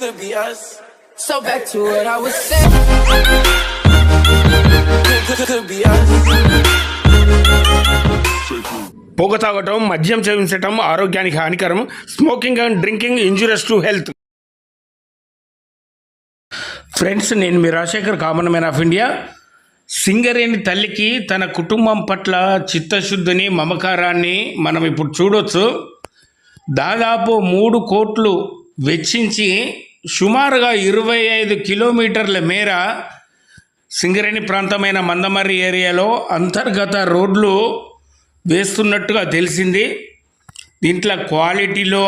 could be us. So back to what I was saying. Could, be us. పొగ తాగటం మద్యం సేవించటం ఆరోగ్యానికి హానికరం smoking and drinking injurious to health friends నేను మీ Rajasekhar common man of India Singareni తల్లికి తన కుటుంబం పట్ల చిత్తశుద్ధిని మమకారాన్ని మనం ఇప్పుడు చూడొచ్చు దాదాపు మూడు కోట్లు వెచ్చించి సుమారుగా ఇరవై ఐదు కిలోమీటర్ల మేర సింగరేణి ప్రాంతమైన మందమర్రి ఏరియాలో అంతర్గత రోడ్లు వేస్తున్నట్టుగా తెలిసింది. దీంట్లో క్వాలిటీలో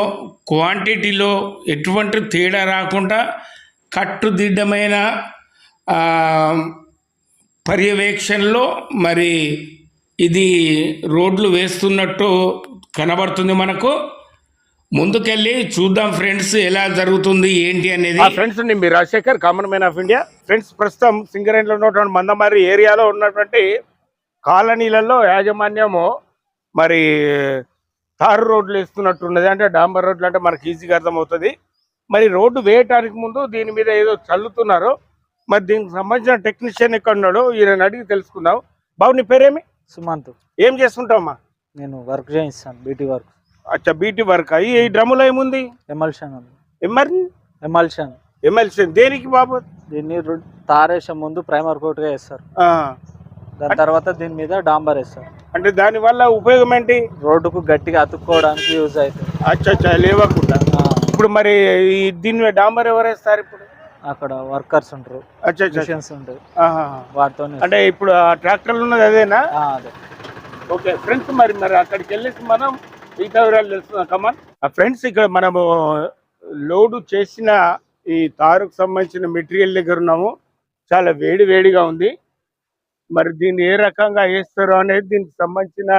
క్వాంటిటీలో ఎటువంటి తేడా రాకుండా కట్టుదిడ్డమైన పర్యవేక్షణలో మరి ఇది రోడ్లు వేస్తున్నట్టు కనబడుతుంది మనకు. ముందుకెళ్ళి చూద్దాం ఫ్రెండ్స్ ఎలా జరుగుతుంది ఏంటి అనేది. ఫ్రెండ్స్ నేను మీ Rajasekhar common man of India. Friends ప్రస్తుతం సింగరేణిలో ఉన్నటువంటి మందమారి ఏరియాలో ఉన్నటువంటి కాలనీలలో యాజమాన్యము మరి తారు రోడ్లు వేస్తున్నట్టున్నది. అంటే డాంబర్ రోడ్లు అంటే మనకి ఈజీగా అర్థమవుతుంది. మరి రోడ్డు వేయటానికి ముందు దీని మీద ఏదో చల్లుతున్నారు. మరి దీనికి సంబంధించిన టెక్నీషియన్ ఎక్కడ ఉన్నాడు ఈయన అడిగి తెలుసుకుందాం. బాబు నీ పేరేమి? సుమంత్. ఏం చేస్తుంటావమ్మా? నేను వర్క్ చేయిస్తాను బీటీ వర్క్. అచ్చా బీటీ వర్క్ ఈ డ్రమ్ములో ఏముంది? Emulsion emulsion. ఎమ్మెల్సీ దేనికి బాబు? దీన్ని తారేసే ముందు ప్రైమర్ కోట్గా వేస్తారు. దాని తర్వాత దీని మీద డాంబర్ వేస్తారు. అంటే దాని వల్ల ఉపయోగం ఏంటి? రోడ్డుకు గట్టిగా అతుక్కోవడానికి యూజ్ అవుతుంది. అచ్చా అచ్చా లేవకుండా ఇప్పుడు మరి ఈ దీని మీద డాంబర్ ఎవరు వేస్తారు ఇప్పుడు? అక్కడ వర్కర్స్ ఉంటారు. మిషన్స్ ఉంటాయి. వాటితో అంటే ఇప్పుడు ట్రాక్టర్లు ఉన్నది అదేనా? అదే. ఓకే ఫ్రెండ్స్ మరి మరి అక్కడికి వెళ్ళేసి మనం మిగతా వివరాలు తెలుసుకుందాం కమాన్. ఆ ఫ్రెండ్స్ ఇక్కడ మనము లోడు చేసిన ఈ తారుకు సంబంధించిన మెటీరియల్ దగ్గర ఉన్నాము. చాలా వేడి వేడిగా ఉంది. మరి దీన్ని ఏ రకంగా వేస్తారో అనేది దీనికి సంబంధించిన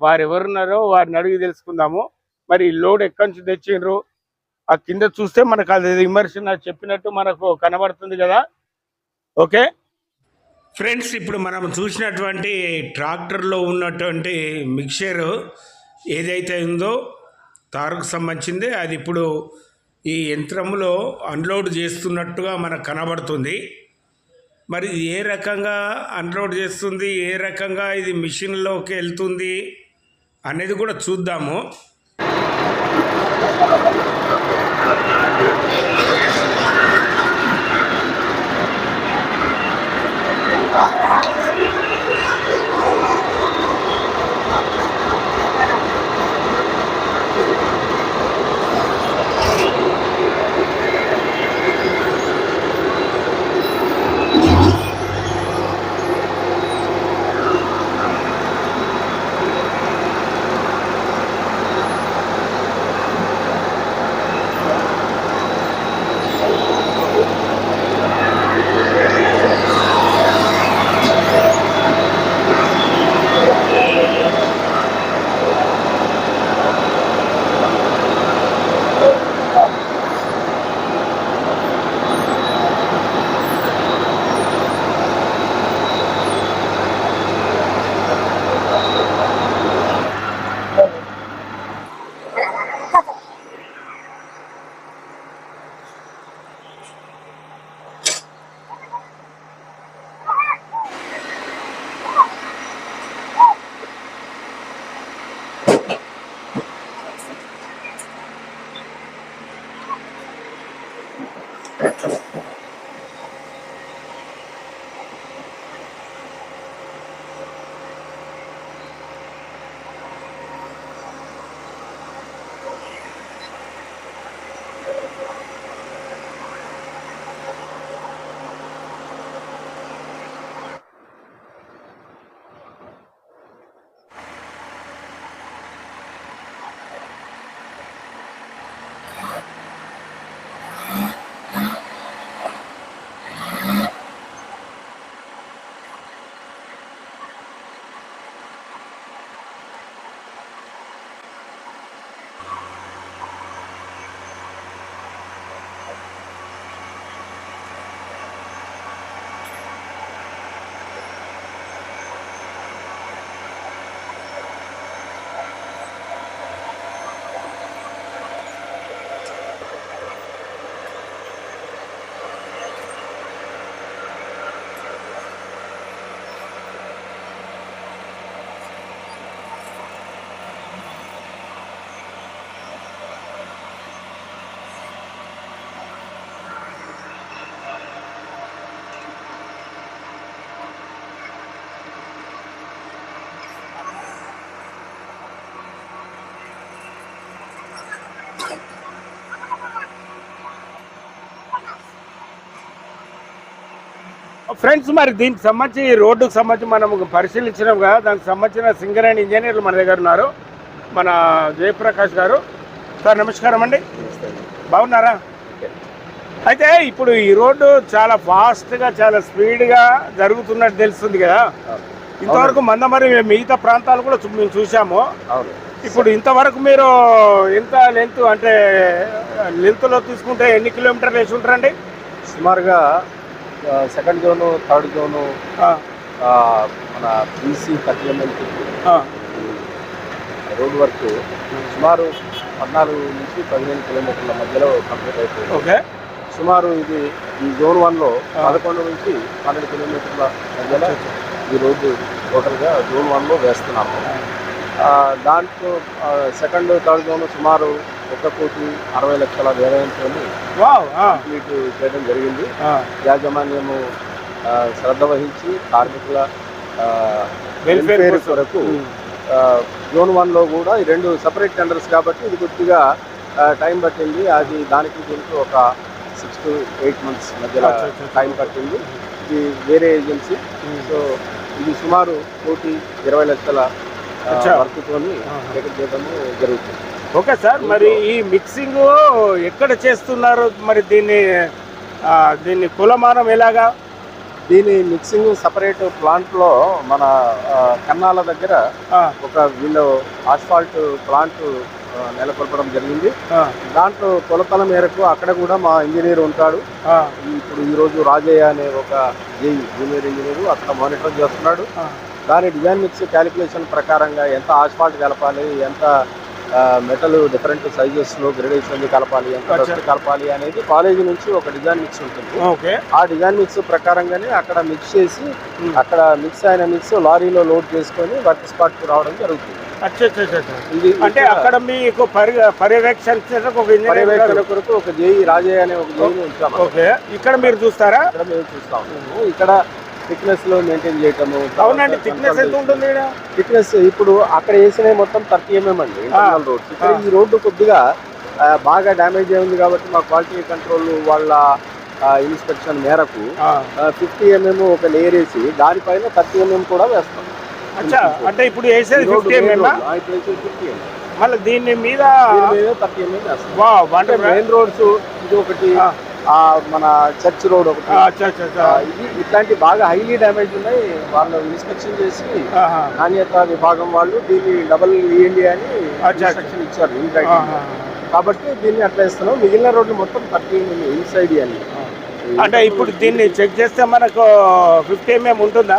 వారు ఎవరున్నారో వారిని అడిగి తెలుసుకుందాము. మరి ఈ లోడ్ ఎక్కడి నుంచి తెచ్చిండ్రు? ఆ కింద చూస్తే మనకు అది ఇమర్షన్ చెప్పినట్టు మనకు కనబడుతుంది కదా. ఓకే? ఫ్రెండ్స్ ఇప్పుడు మనం చూసినటువంటి ట్రాక్టర్లో ఉన్నటువంటి మిక్చర్ ఏదైతే ఉందో తారుకు సంబంధించింది అది ఇప్పుడు ఈ యంత్రంలో అన్లోడ్ చేస్తున్నట్టుగా మనకు కనబడుతుంది. మరి ఇది ఏ రకంగా అన్లోడ్ చేస్తుంది ఏ రకంగా ఇది మిషన్లోకి వెళ్తుంది అనేది కూడా చూద్దాము. ఫ్రెండ్స్ మరి దీనికి సంబంధించి రోడ్డుకు సంబంధించి మనం పరిశీలించినాం కదా దానికి సంబంధించిన సింగర్ అండ్ ఇంజనీర్లు మన దగ్గర ఉన్నారు. మన జయప్రకాష్ గారు. సార్ నమస్కారం అండి. బాగున్నారా? అయితే ఇప్పుడు ఈ రోడ్డు చాలా ఫాస్ట్గా చాలా స్పీడ్గా జరుగుతున్నట్టు తెలుస్తుంది కదా. ఇంతవరకు మందమరి మిగతా ప్రాంతాలు కూడా మేము చూసాము ఇప్పుడు ఇంతవరకు మీరు ఎంత లెంత్ అంటే లెంత్లో తీసుకుంటే ఎన్ని కిలోమీటర్లు వేసి ఉంటారండి? సుమారుగా సెకండ్ జోను థర్డ్ జోను మన బీసీ థర్టీ ఆ, రోడ్ వర్క్ సుమారు పద్నాలుగు నుంచి పదిహేను కిలోమీటర్ల మధ్యలో కంప్లీట్ అయిపోయింది. ఓకే. సుమారు ఇది ఈ జోన్ వన్లో. పదకొండు నుంచి పన్నెండు కిలోమీటర్ల మధ్యలో ఈ రోడ్డు టోటల్గా జోన్ వన్లో వేస్తున్నాము. దాంట్లో సెకండ్ థర్డ్ జోన్ సుమారు ఒక కోటి అరవై లక్షల వ్యయంతో కంప్లీట్ చేయడం జరిగింది యాజమాన్యము శ్రద్ధ వహించి కార్మికుల వెల్ఫేర్ ఉమ్. ఆ, జోన్ వన్లో కూడా ఈ రెండు సపరేట్ టెండర్స్ కాబట్టి ఇది కొద్దిగా టైం పట్టింది అది దానికి దీనికి ఒక సిక్స్ టు ఎయిట్ మంత్స్ మధ్యలో. టైం పట్టింది ఇది వేరే ఏజెన్సీ ఉమ్. సో ఇది సుమారు కోటి ఇరవై లక్షల. వర్క్తోని. టికెట్ చేయడము జరుగుతుంది ఓకే సార్ మరి ఈ మిక్సింగ్ ఎక్కడ చేస్తున్నారు మరి దీన్ని దీన్ని కులమానం ఎలాగా? దీని మిక్సింగ్ సపరేట్ ప్లాంట్లో మన కన్నాల దగ్గర ఒక వీళ్ళు ఆస్ఫాల్ట్ ప్లాంట్ నెలకొల్పడం జరిగింది. దాంట్లో కొలతల మేరకు అక్కడ కూడా మా ఇంజనీర్ ఉంటాడు. ఇప్పుడు ఈరోజు రాజయ్య అనే ఒక జేఈ జూనియర్ ఇంజనీర్ అక్కడ మానిటర్ చేస్తున్నాడు. దాని డిజైన్ మిక్స్ క్యాలిక్యులేషన్ ప్రకారంగా ఎంత ఆస్ఫాల్ట్ కలపాలి ఎంత మెటల్ డిఫరెంట్ సైజెస్లో గ్రేడేషన్ కలపాలి కలపాలి అనేది కాలేజీ నుంచి ఒక డిజైన్ మిక్స్ ఉంటుంది. ఓకే ఆ డిజైన్ మిక్స్ ప్రకారంగానే అక్కడ మిక్స్ చేసి ఉమ్. అక్కడ మిక్స్ అయిన మిక్స్ లారీలో లోడ్ చేసుకొని వర్క్ స్పాట్కి రావడం జరుగుతుంది. ఇది అంటే అక్కడ మీకు పర్యవేక్షణ. కొరకు ఒక జేఈ రాజయ్య అనే ఒక జేఈని ఉంచాము ఓకే ఇక్కడ మీరు చూస్తారా? ఇక్కడ మేము చూస్తా. ఉన్నాము ఇక్కడ థిక్నెస్లో మెయింటైన్ చేయటము అవునండి థిక్నెస్ ఎంత ఉంటుంది? థిక్నెస్ ఇప్పుడు అక్కడ వేసిన మొత్తం థర్టీ ఎంఎం అండి ఇంటర్నల్ రోడ్స్ ఇక్కడ ఆ. ఈ రోడ్డు కొద్దిగా బాగా డ్యామేజ్ అయింది కాబట్టి మా క్వాలిటీ కంట్రోల్ వాళ్ళ ఇన్స్పెక్షన్ మేరకు ఫిఫ్టీ ఎంఎం ఒక లేయర్ వేసి దానిపైన థర్టీ ఎంఎం కూడా వేస్తాం అంటే ఇప్పుడు వేసేది ఫిఫ్టీ ఎంఎం road. ఆ, ఇప్పుడు వేసేది 50 mm. మళ్ళీ దీని మీద థర్టీ ఎంఎం వేస్తాం అంటే మెయిన్ రోడ్స్ ఇది ఒకటి మన చర్చ్ రోడ్ ఒకటి. ఇట్లాంటి బాగా హైలీ డ్యామేజ్ ఉన్నాయి. వాళ్ళు ఇన్స్పెక్షన్ చేసి. నాణ్యత విభాగం వాళ్ళు దీన్ని డబల్ ఇవ్వండి అని అచ్చా. ఇన్స్ట్రక్షన్ ఇచ్చారు. కాబట్టి దీన్ని అట్లా ఇస్తున్నాం మిగిలిన రోడ్లు మొత్తం థర్టీ ఇన్సైడ్ అని అంటే ఇప్పుడు దీన్ని చెక్ చేస్తే మనకు ఫిఫ్టీ ఎంఎం ఉంటుందా?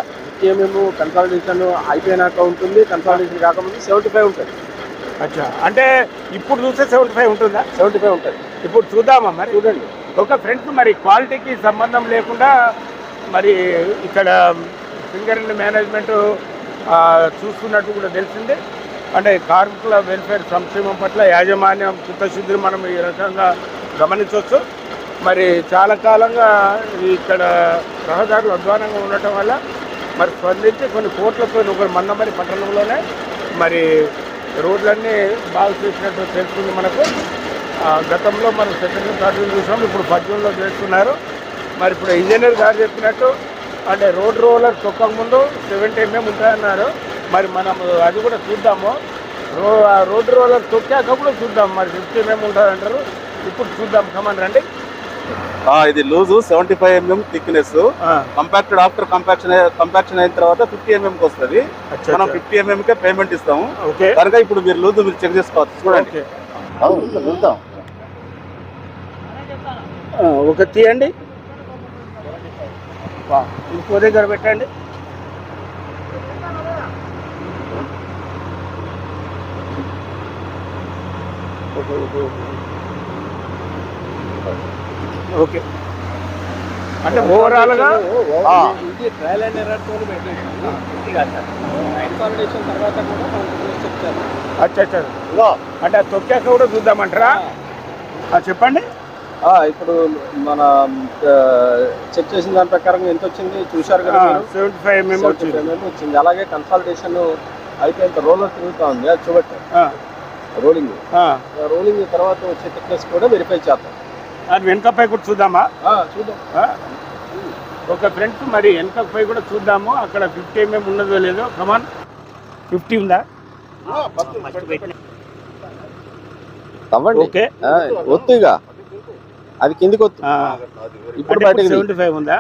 మేము కన్సల్టేషన్ అయిపోయినాక ఉంటుంది. కన్సల్టేషన్ కాకముందు సెవెంటీ ఫైవ్ ఉంటుంది. అచ్చా. అంటే ఇప్పుడు చూస్తే సెవెంటీ ఫైవ్ ఉంటుందా? సెవెంటీ ఫైవ్ ఉంటుంది. ఇప్పుడు చూద్దామా మరి? చూడండి. ఒక ఫ్రెండ్స్ మరి క్వాలిటీకి సంబంధం లేకుండా మరి ఇక్కడ ఫింగర్ మేనేజ్మెంట్ చూస్తున్నట్టు కూడా తెలిసింది. అంటే కార్మికుల వెల్ఫేర్ సంక్షేమం పట్ల యాజమాన్యం చిత్తశుద్ధి మనం ఈ రకంగా గమనించవచ్చు. మరి చాలా కాలంగా ఇక్కడ రహదారులు అధ్వానంగా ఉండటం వల్ల మరి స్పందించి కొన్ని కోట్లతో ఒక మందమరి పట్టణంలోనే మరి రోడ్లన్నీ బాగు చేసినట్టు తెలుస్తుంది మనకు. గతంలో మనం సెకండ్ థర్డ్ చూసాం ఇప్పుడు పద్యంలో చేస్తున్నారు. మరి ఇప్పుడు ఇంజనీర్ గారు చెప్పినట్టు అంటే రోడ్ రోలర్ తొక్కక ముందు సెవెంటీ ఎంఎం ఉంటాయన్నారు. మరి మనం అది కూడా చూద్దాము. రో ఆ రోడ్ రోలర్ తొక్కాక కూడా చూద్దాం. మరి ఫిఫ్టీ ఎంఎం ఉంటుందంటారు ఇప్పుడు చూద్దాం. కమన్ రండి. ఆ, ఇది loose seventy five mm thickness. Compacted after compaction compaction అయిన తర్వాత ఫిఫ్టీ ఎంఎం కి వస్తుంది. మనం. ఫిఫ్టీ ఎంఎం కే పేమెంట్ ఇస్తాము. ఓకే. కనుక ఇప్పుడు మీరు లూజు మీరు చెక్ చేసుకోవచ్చు. చూడండి. చూద్దాం. ఒక తీయండి. ఇంకో దగ్గర పెట్టండి. ఓకే, అంటే ఓవరాల్గా ఆ. ఇది ట్రయల్ అండ్ ఎర్రర్తో కన్సల్టేషన్ తర్వాత కూడా చెప్తారు అచ్చా అచ్చా. అంటే తొక్కాక కూడా చూద్దామంటారా? చెప్పండి. ఇప్పుడు మన చెక్ చేసిన దాని ప్రకారం ఎంత వచ్చింది చూశారు కదా? సెవెంటీ ఫైవ్ ఎంఎం 75 వచ్చింది. వచ్చింది. అలాగే కన్సల్టేషన్ అయిపోయిన రోలర్ తిరుగుతా ఉంది. అది చూపెట్టాం. ఆ, రోలింగ్. రోలింగ్ తర్వాత వచ్చే థిక్నెస్ కూడా వెరిఫై చేద్దాం. అది వెనుకపై కూడా చూద్దామా? చూద్దాం? ఒక ఫ్రెండ్స్ మరి వెనకకు పోయి కూడా చూద్దాము. అక్కడ ఫిఫ్టీ ఎంఎం ఉన్నదో లేదో. కమాన్ ఫిఫ్టీ ఉందా? ఓకే. ఆ, ఒత్తు ఇక అది కిందికి ఇప్పుడు బయటకు. సెవెంటీ ఫైవ్ ఉందా?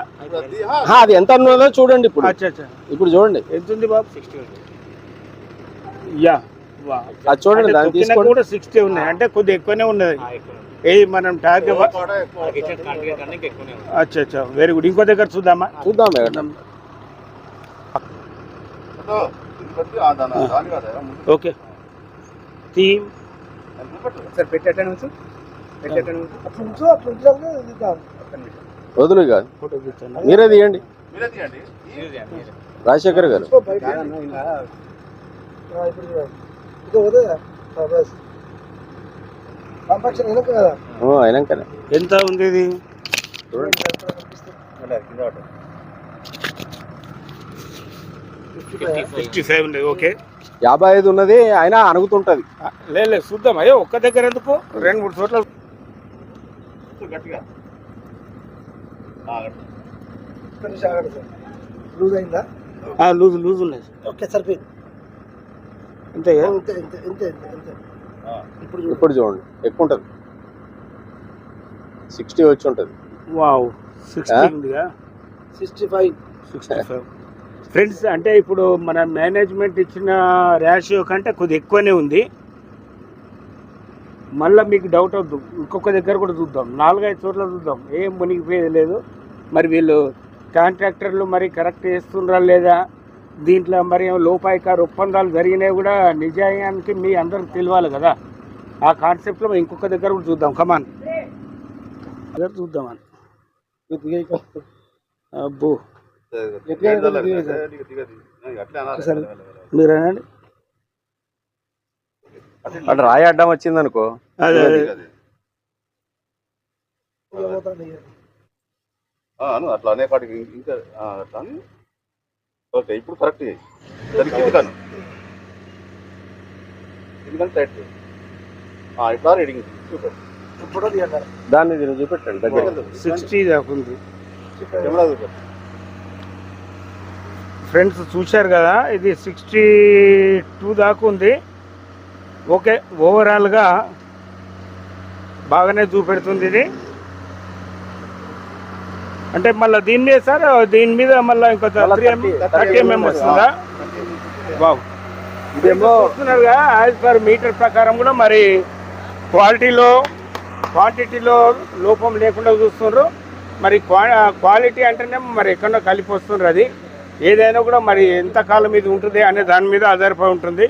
అది ఎంత ఉన్నదో చూడండి ఇప్పుడు. అచ్చా అచ్చా. ఇప్పుడు చూడండి. ఎంత ఉంది బాబు సిక్స్టీ యా వా. అది చూడండి దాన్ని తీసుకోండి. కూడా సిక్స్టీ ఉన్నాయి. అంటే కొద్దిగా ఎక్కువనే ఉన్నది. ఏ మనం ట్యాగ్ అచ్చా అచ్చా. వెరీ గుడ్ ఇంకో దగ్గర చూద్దామా? చూద్దాం మేడం. ఓకే. థీమ్ సార్ వదులు తీస్తాను మీరే తీయండి. రాజశేఖర్ గారు. అయినాకనే ఎంత ఉంది ఇది? ఫిఫ్టీ ఫైవ్ ఉంది ఓకే. యాభై ఐదు ఉన్నది అయినా అణుగుతుంటది. లేదు లేదు చూద్దాం. అయ్యో ఒక్క దగ్గర ఎందుకు? రెండు మూడు చోట్ల గట్టిగా. లూజ్ అయిందా? లూజ్ లూజ్ ఉన్నాయి ఓకే సరిపోయింది. అంతే ఇంతే ఇంతే ఇంతే ఇప్పుడు ఇప్పుడు చూడండి. ఎక్కువ ఉంటది. సిక్స్టీ వచ్చి ఉంటది. Wow sixty? ఉందిగా? Sixty five. Sixty five. Friends అంటే ఇప్పుడు మన మేనేజ్మెంట్ ఇచ్చిన రేషియో కంటే కొద్ది ఎక్కువనే ఉంది. మళ్ళీ మీకు డౌట్ వద్దు ఇంకొక దగ్గర కూడా చూద్దాం నాలుగైదు చోట్ల చూద్దాం ఏం మునిగిపోయేది లేదు మరి వీళ్ళు కాంట్రాక్టర్లు మరి కరెక్ట్ చేస్తుండ్రా లేదా దీంట్లో మరి లోపాయికారు ఒప్పందాలు జరిగినాయి కూడా నిజాయానికి మీ అందరికి తెలియాలి కదా ఆ కాన్సెప్ట్లో ఇంకొక దగ్గర కూడా చూద్దాం కమాన్ దగ్గర చూద్దామని అబ్బో మీరు అనండి అటు రాయి అడ్డం వచ్చింది అనుకో అదే. అట్లా అనే కాడికి ఇంకా ఆ, అట్లా అని. ఓకే ఇప్పుడు కరెక్ట్ చేయి. దానికి ఎందుకంటే ఇట్లా రీడింగ్. సూపర్. దాన్ని దీన్ని చూపెట్టండి దగ్గర. సిక్స్టీ దాకా ఉంది. కెమెరా ఫ్రెండ్స్ చూశారు కదా ఇది సిక్స్టీ టూ దాకా ఉంది. ఓకే ఓవరాల్గా బాగానే చూపెడుతుంది ఇది. అంటే మళ్ళీ దీని మీద సార్? దీని మీద మళ్ళీ ఇంకో మళ్ళా త్రీ 30 థర్టీ ఎంఎం వస్తుందా? బావు ఇదేమో చూస్తున్నారుగా యాజ్ పర్ మీటర్ ప్రకారం కూడా మరి క్వాలిటీలో క్వాంటిటీలో లోపం లేకుండా చూస్తున్నారు. మరి క్వా క్వాలిటీ అంటేనే మరి ఎక్కడో కలిపి వస్తున్నారు అది. ఏదైనా కూడా మరి ఎంత కాలం ఇది ఉంటుంది అనే దాని మీద ఆధారపడి ఉంటుంది.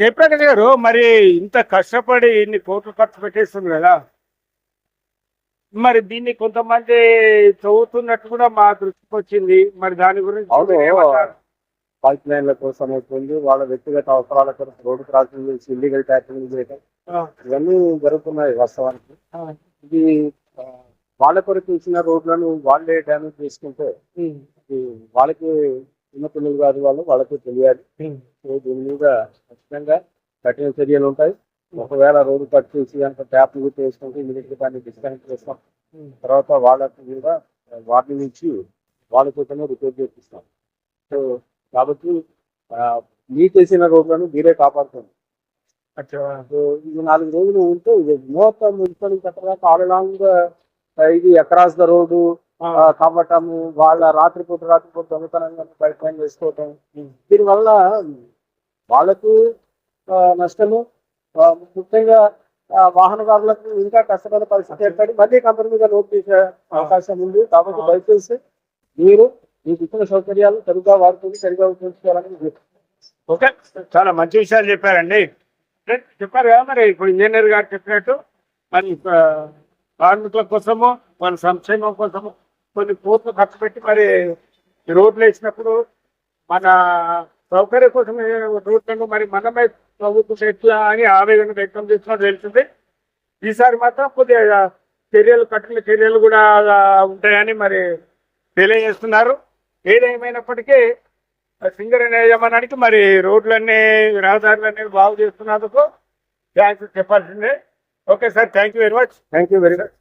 జయప్రకాష్ గారు మరి ఇంత కష్టపడి ఇన్ని కోట్లు ఖర్చు పెట్టేస్తుంది కదా. మరి దీన్ని కొంతమంది చదువుతున్నట్టు కూడా మా దృష్టికి వచ్చింది. మరి దాని గురించి? పైప్ లైన్ల కోసం అవుతుంది వాళ్ళ వ్యక్తిగత అవసరాల కోసం రోడ్డు క్రాసింగ్ చేసి ఇల్లీగల్ ట్యాక్సింగ్ చేయడం ఇవన్నీ జరుగుతున్నాయి వాస్తవానికి. ఇది వాళ్ళ కొరకు ఇచ్చిన రోడ్లను వాళ్ళే డ్యామేజ్ చేసుకుంటే వాళ్ళకి చిన్న పిల్లలు కాదు వాళ్ళు వాళ్ళకి తెలియాలి. సో దీని మీద ఖచ్చితంగా కఠిన చర్యలు ఉంటాయి ఒకవేళ రోడ్డు కట్ చేసి అంత ట్యాప్ వేసుకుంటే ఇమీడియట్గా దాన్ని డిస్కనెక్ట్ చేస్తాం తర్వాత వాళ్ళకి కూడా వార్నింగ్ ఇచ్చి వాళ్ళతోనే రిపేర్ చేపిస్తాం సో కాబట్టి మీ చేసిన రోడ్లను మీరే కాపాడుతుంది సో ఇది నాలుగు రోజులు ఉంటే ఇది మొత్తం మున్సిపల్ కట్టడానికి ఆల్ అలాంగ్ ఇది అక్రాస్ ద రోడ్డు కవ్వటము వాళ్ళ రాత్రిపూట రాత్రిపూట దొంగతనంగా బయట పైన వేసుకోవటం. దీనివల్ల వాళ్ళకు నష్టము. ముఖ్యంగా వాహనదారులకు ఇంకా కష్టమైన పరిస్థితి ఏర్పడి మళ్ళీ కంపెనీ మీద లోడ్ చేసే అవకాశం ఉంది. కాబట్టి దయచేసి మీరు మీకు ఇచ్చిన సౌకర్యాలు సరిగ్గా వాడుతుంది సరిగ్గా ఉపయోగించుకోవాలని. ఓకే. చాలా మంచి విషయాలు చెప్పారండి. చెప్పారు కదా మరి ఇప్పుడు ఇంజనీర్ గారు చెప్పినట్టు మరి కార్మికుల కోసము వాళ్ళ సంక్షేమం కోసము కొన్ని కోట్లు ఖర్చు పెట్టి మరి రోడ్లు వేసినప్పుడు మన సౌకర్యం కోసం రోడ్లను మరి మనమే ప్రభుత్వం ఎట్లా అని ఆవేదన వ్యక్తం చేస్తున్నట్టు తెలిసింది. ఈసారి మాత్రం కొద్దిగా చర్యలు కఠిన చర్యలు కూడా ఉంటాయని మరి తెలియజేస్తున్నారు. ఏదేమైనప్పటికీ సింగర్ యజమానానికి మరి రోడ్లన్నీ రహదారులన్నీ బాగు చేస్తున్నందుకు థ్యాంక్స్ చెప్పాల్సిందే. Okay sir thank you very much. Thank you very much.